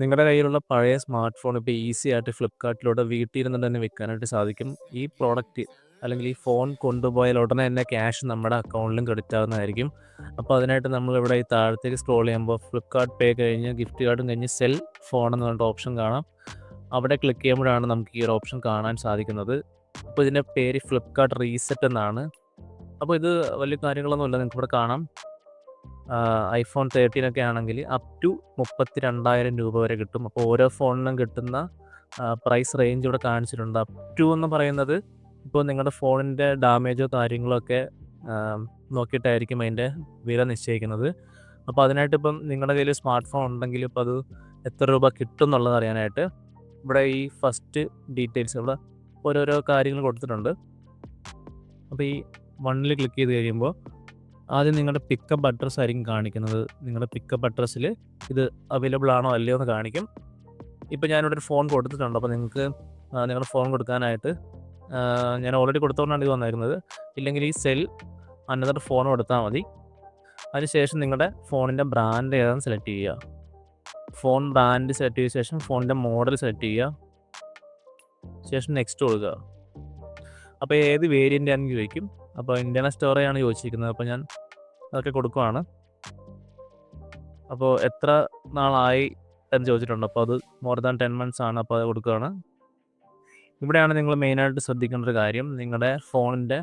നിങ്ങളുടെ കയ്യിലുള്ള പഴയ സ്മാർട്ട് ഫോൺ ഇപ്പോൾ ഈസി ആയിട്ട് ഫ്ലിപ്കാർട്ടിലൂടെ വീട്ടിലിരുന്ന് തന്നെ വിൽക്കാനായിട്ട് സാധിക്കും. ഈ പ്രോഡക്റ്റ് അല്ലെങ്കിൽ ഈ ഫോൺ കൊണ്ടുപോയാൽ ഉടനെ തന്നെ ക്യാഷ് നമ്മുടെ അക്കൗണ്ടിലും ക്രെഡിറ്റ് ആവുന്നതായിരിക്കും. അപ്പോൾ അതിനായിട്ട് നമ്മൾ ഇവിടെ ഈ താഴത്തേക്ക് സ്ക്രോൾ ചെയ്യുമ്പോൾ ഫ്ലിപ്കാർട്ട് പേ കഴിഞ്ഞ് ഗിഫ്റ്റ് കാർഡും കഴിഞ്ഞ് സെൽ ഫോൺ എന്ന് പറഞ്ഞിട്ട് ഓപ്ഷൻ കാണാം. അവിടെ ക്ലിക്ക് ചെയ്യുമ്പോഴാണ് നമുക്ക് ഈ ഒരു ഓപ്ഷൻ കാണാൻ സാധിക്കുന്നത്. അപ്പോൾ ഇതിന്റെ പേര് ഫ്ലിപ്കാർട്ട് റീസെറ്റ് എന്നാണ്. അപ്പോൾ ഇത് വലിയ കാര്യങ്ങളൊന്നുമില്ല നിങ്ങൾക്ക് ഇവിടെ കാണാം. ഐഫോൺ തേർട്ടീൻ ഒക്കെ ആണെങ്കിൽ അപ് ടു മുപ്പത്തി രണ്ടായിരം രൂപ വരെ കിട്ടും. അപ്പോൾ ഓരോ ഫോണിനും കിട്ടുന്ന പ്രൈസ് റേഞ്ച് ഇവിടെ കാണിച്ചിട്ടുണ്ട്. അപ് ടു എന്ന് പറയുന്നത് ഇപ്പോൾ നിങ്ങളുടെ ഫോണിന്റെ ഡാമേജോ കാര്യങ്ങളോ ഒക്കെ നോക്കിയിട്ടായിരിക്കും അതിന്റെ വില നിശ്ചയിക്കുന്നത്. അപ്പോൾ അതിനായിട്ട് ഇപ്പം നിങ്ങളുടെ കയ്യിൽ സ്മാർട്ട് ഫോൺ ഉണ്ടെങ്കിൽ ഇപ്പോൾ അത് എത്ര രൂപ കിട്ടും എന്നുള്ളത് അറിയാനായിട്ട് ഇവിടെ ഈ ഫസ്റ്റ് ഡീറ്റെയിൽസ് ഇവിടെ ഓരോരോ കാര്യങ്ങൾ കൊടുത്തിട്ടുണ്ട്. അപ്പോൾ ഈ വണ്ണിൽ ക്ലിക്ക് ചെയ്ത് കഴിയുമ്പോൾ ആദ്യം നിങ്ങളുടെ പിക്കപ്പ് അഡ്രസ്സ് ആയിരിക്കും കാണിക്കുന്നത്. നിങ്ങളുടെ പിക്കപ്പ് അഡ്രസ്സിൽ ഇത് അവൈലബിൾ ആണോ അല്ലയോ എന്ന് കാണിക്കും. ഇപ്പോൾ ഞാനിവിടെ ഒരു ഫോൺ കൊടുത്തിട്ടുണ്ട്. അപ്പോൾ നിങ്ങൾക്ക് നിങ്ങളുടെ ഫോൺ കൊടുക്കാനായിട്ട് ഞാൻ ഓൾറെഡി കൊടുത്തുകൊണ്ടാണ് ഇത് വന്നിരുന്നത്. ഇല്ലെങ്കിൽ ഈ സെൽ അനദർ ഫോൺ കൊടുത്താൽ മതി. അതിനുശേഷം നിങ്ങളുടെ ഫോണിന്റെ ബ്രാൻഡ് ഏതാണെന്ന് സെലക്ട് ചെയ്യുക ഫോൺ ബ്രാൻഡ് സെലക്ട് ചെയ്ത ശേഷം ഫോണിന്റെ മോഡൽ സെലക്ട് ചെയ്യുക ശേഷം നെക്സ്റ്റ് കൊടുക്കുക അപ്പോൾ ഏത് വേരിയന്റ് ആണെന്ന് ചോദിക്കും. അപ്പോൾ ഇന്റർണൽ സ്റ്റോറേ ആണ് ചോദിച്ചിരിക്കുന്നത്. അപ്പോൾ ഞാൻ അതൊക്കെ കൊടുക്കുവാണ്. അപ്പോൾ എത്ര നാളായി എന്ന് ചോദിച്ചിട്ടുണ്ട്. അപ്പോൾ അത് മോർ ദാൻ ടെൻ മന്ത്സ് ആണ് അപ്പോൾ അത് കൊടുക്കുകയാണ് ഇവിടെയാണ് നിങ്ങൾ മെയിനായിട്ട് ശ്രദ്ധിക്കേണ്ട ഒരു കാര്യം. നിങ്ങളുടെ ഫോണിന്റെ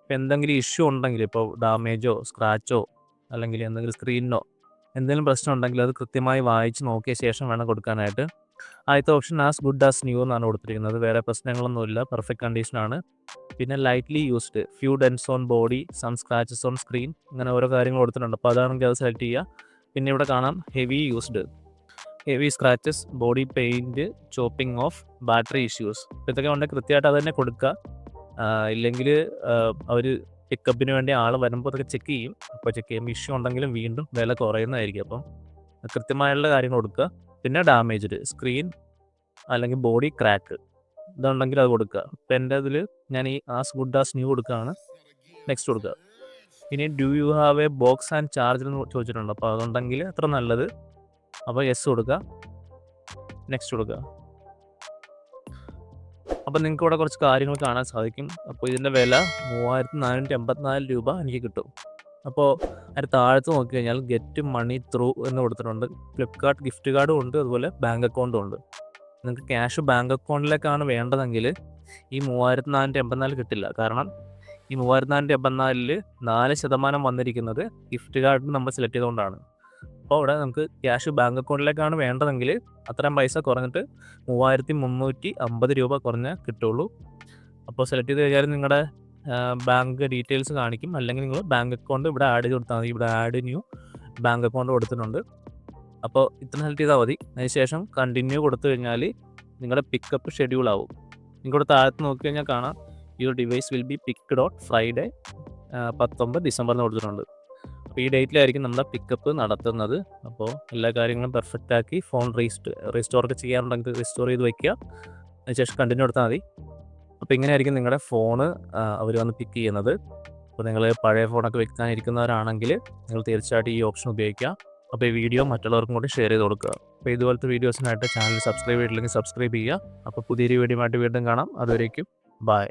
ഇപ്പോൾ എന്തെങ്കിലും ഇഷ്യൂ ഉണ്ടെങ്കിൽ ഇപ്പോൾ ഡാമേജോ സ്ക്രാച്ചോ അല്ലെങ്കിൽ എന്തെങ്കിലും സ്ക്രീനിനോ എന്തെങ്കിലും പ്രശ്നം ഉണ്ടെങ്കിൽ അത് കൃത്യമായി വായിച്ച് നോക്കിയ ശേഷം വേണം കൊടുക്കാനായിട്ട്. ആദ്യത്തെ option as good as new എന്നാണ് കൊടുത്തിരിക്കുന്നത്. വേറെ പ്രശ്നങ്ങളൊന്നുമില്ല. പെർഫെക്റ്റ് കണ്ടീഷനാണ് പിന്നെ lightly used few dents on body some scratches on screen ഇങ്ങനെ ഓരോ കാര്യങ്ങൾ കൊടുത്തിട്ടുണ്ട്. അപ്പോൾ അതാണെങ്കിൽ അത് സെലക്ട് ചെയ്യുക പിന്നെ ഇവിടെ കാണാം heavy used heavy scratches body paint chopping off battery issues ഇതൊക്കെ ഉണ്ടെങ്കിൽ കൃത്യമായിട്ട് അത് തന്നെ കൊടുക്കുക. ഇല്ലെങ്കിൽ അവർ പിക്കപ്പിന് വേണ്ടി ആൾ വരുമ്പോൾ അതൊക്കെ ചെക്ക് ചെയ്യും. അപ്പോൾ ചെക്ക് ചെയ്യുമ്പോൾ ഇഷ്യൂ ഉണ്ടെങ്കിലും വീണ്ടും വില കുറയുന്നതായിരിക്കും. അപ്പം കൃത്യമായുള്ള കാര്യങ്ങൾ കൊടുക്കുക. പിന്നെ ഡാമേജ്ഡ് സ്ക്രീൻ അല്ലെങ്കിൽ ബോഡി ക്രാക്ക് ഇതുണ്ടെങ്കിൽ അത് കൊടുക്കുക. ഇപ്പം എന്റെ ഇതിൽ ഞാൻ ഈ ആസ് ഗുഡ് ആസ് ന്യൂ കൊടുക്കുകയാണ്. നെക്സ്റ്റ് കൊടുക്കുക. ഇനി do you have a box and charger എന്ന് ചോദിച്ചിട്ടുണ്ട്. അപ്പോൾ അതുണ്ടെങ്കിൽ അത്ര നല്ലത്. അപ്പോൾ യെസ് കൊടുക്കുക. നെക്സ്റ്റ് കൊടുക്കുക. അപ്പോൾ നിങ്ങൾക്ക് ഇവിടെ കുറച്ച് കാര്യങ്ങൾ കാണാൻ സാധിക്കും. അപ്പോൾ ഇതിന്റെ വില മൂവായിരത്തി നാനൂറ്റി എൺപത്തിനാല് രൂപ എനിക്ക് കിട്ടും. അപ്പോൾ അതിന് താഴത്ത് നോക്കി കഴിഞ്ഞാൽ ഗെറ്റ് മണി ത്രൂ എന്ന് കൊടുത്തിട്ടുണ്ട്. ഫ്ലിപ്കാർട്ട് ഗിഫ്റ്റ് കാർഡും ഉണ്ട്. അതുപോലെ ബാങ്ക് അക്കൗണ്ടും ഉണ്ട്. നിങ്ങൾക്ക് ക്യാഷ് ബാങ്ക് അക്കൗണ്ടിലേക്കാണ് വേണ്ടതെങ്കിൽ ഈ മൂവായിരത്തി നാനൂറ്റി എൺപത്തിനാല് കിട്ടില്ല. കാരണം ഈ മൂവായിരത്തി നാനൂറ്റി എൺപത്തിനാലിൽ നാല് ശതമാനം വന്നിരിക്കുന്നത് ഗിഫ്റ്റ് കാർഡ് നമ്മൾ സെലക്ട് ചെയ്തുകൊണ്ടാണ്. അപ്പോൾ അവിടെ നമുക്ക് ക്യാഷ് ബാങ്ക് അക്കൗണ്ടിലേക്കാണ് വേണ്ടതെങ്കിൽ അത്രയും പൈസ കുറഞ്ഞിട്ട് മൂവായിരത്തി മുന്നൂറ്റി അമ്പത് രൂപ കുറഞ്ഞ് കിട്ടുള്ളൂ. അപ്പോൾ സെലക്ട് ചെയ്ത് കഴിഞ്ഞാൽ നിങ്ങളുടെ ബാങ്ക് ഡീറ്റെയിൽസ് കാണിക്കും. അല്ലെങ്കിൽ നിങ്ങൾ ബാങ്ക് അക്കൗണ്ട് ഇവിടെ ആഡ് ചെയ്ത് കൊടുത്താൽ മതി. ഇവിടെ ആഡ് ന്യൂ ബാങ്ക് അക്കൗണ്ട് കൊടുത്തിട്ടുണ്ട്. അപ്പോൾ ഇത്ര സെലക്ട് ചെയ്താൽ മതി. അതിനുശേഷം കണ്ടിന്യൂ കൊടുത്തു കഴിഞ്ഞാൽ നിങ്ങളുടെ പിക്കപ്പ് ഷെഡ്യൂൾ ആവും. നിങ്ങളുടെ താഴത്ത് നോക്കി കഴിഞ്ഞാൽ കാണാം. Your device will be pick dot Friday പത്തൊമ്പത് ഡിസംബറിന് കൊടുത്തിട്ടുണ്ട്. അപ്പോൾ ഈ ഡേറ്റിലായിരിക്കും നമ്മുടെ പിക്കപ്പ് നടത്തുന്നത്. അപ്പോൾ എല്ലാ കാര്യങ്ങളും പെർഫെക്റ്റ് ആക്കി ഫോൺ റീസ്റ്റ് റീസ്റ്റോർ ഒക്കെ ചെയ്യാറുണ്ടെങ്കിൽ റീസ്റ്റോർ ചെയ്ത് വയ്ക്കുക അതിനുശേഷം കണ്ടിന്യൂ കൊടുത്താൽ മതി. അപ്പോൾ ഇങ്ങനെയായിരിക്കും നിങ്ങളുടെ ഫോണ് അവർ വന്ന് പിക്ക് ചെയ്യുന്നത്. അപ്പോൾ നിങ്ങൾ പഴയ ഫോണൊക്കെ വെക്കാനിരിക്കുന്നവരാണെങ്കിൽ നിങ്ങൾ തീർച്ചയായിട്ടും ഈ ഓപ്ഷൻ ഉപയോഗിക്കുക. അപ്പോൾ ഈ വീഡിയോ മറ്റുള്ളവർക്കും കൂടി ഷെയർ ചെയ്ത് കൊടുക്കുക. അപ്പോൾ ഇതുപോലത്തെ വീഡിയോസിനായിട്ട് ചാനൽ സബ്സ്ക്രൈബ് ചെയ്തില്ലെങ്കിൽ സബ്സ്ക്രൈബ് ചെയ്യുക. അപ്പോൾ പുതിയൊരു വീഡിയോ ആയിട്ട് വീണ്ടും കാണാം. അതുവരേക്കും ബൈ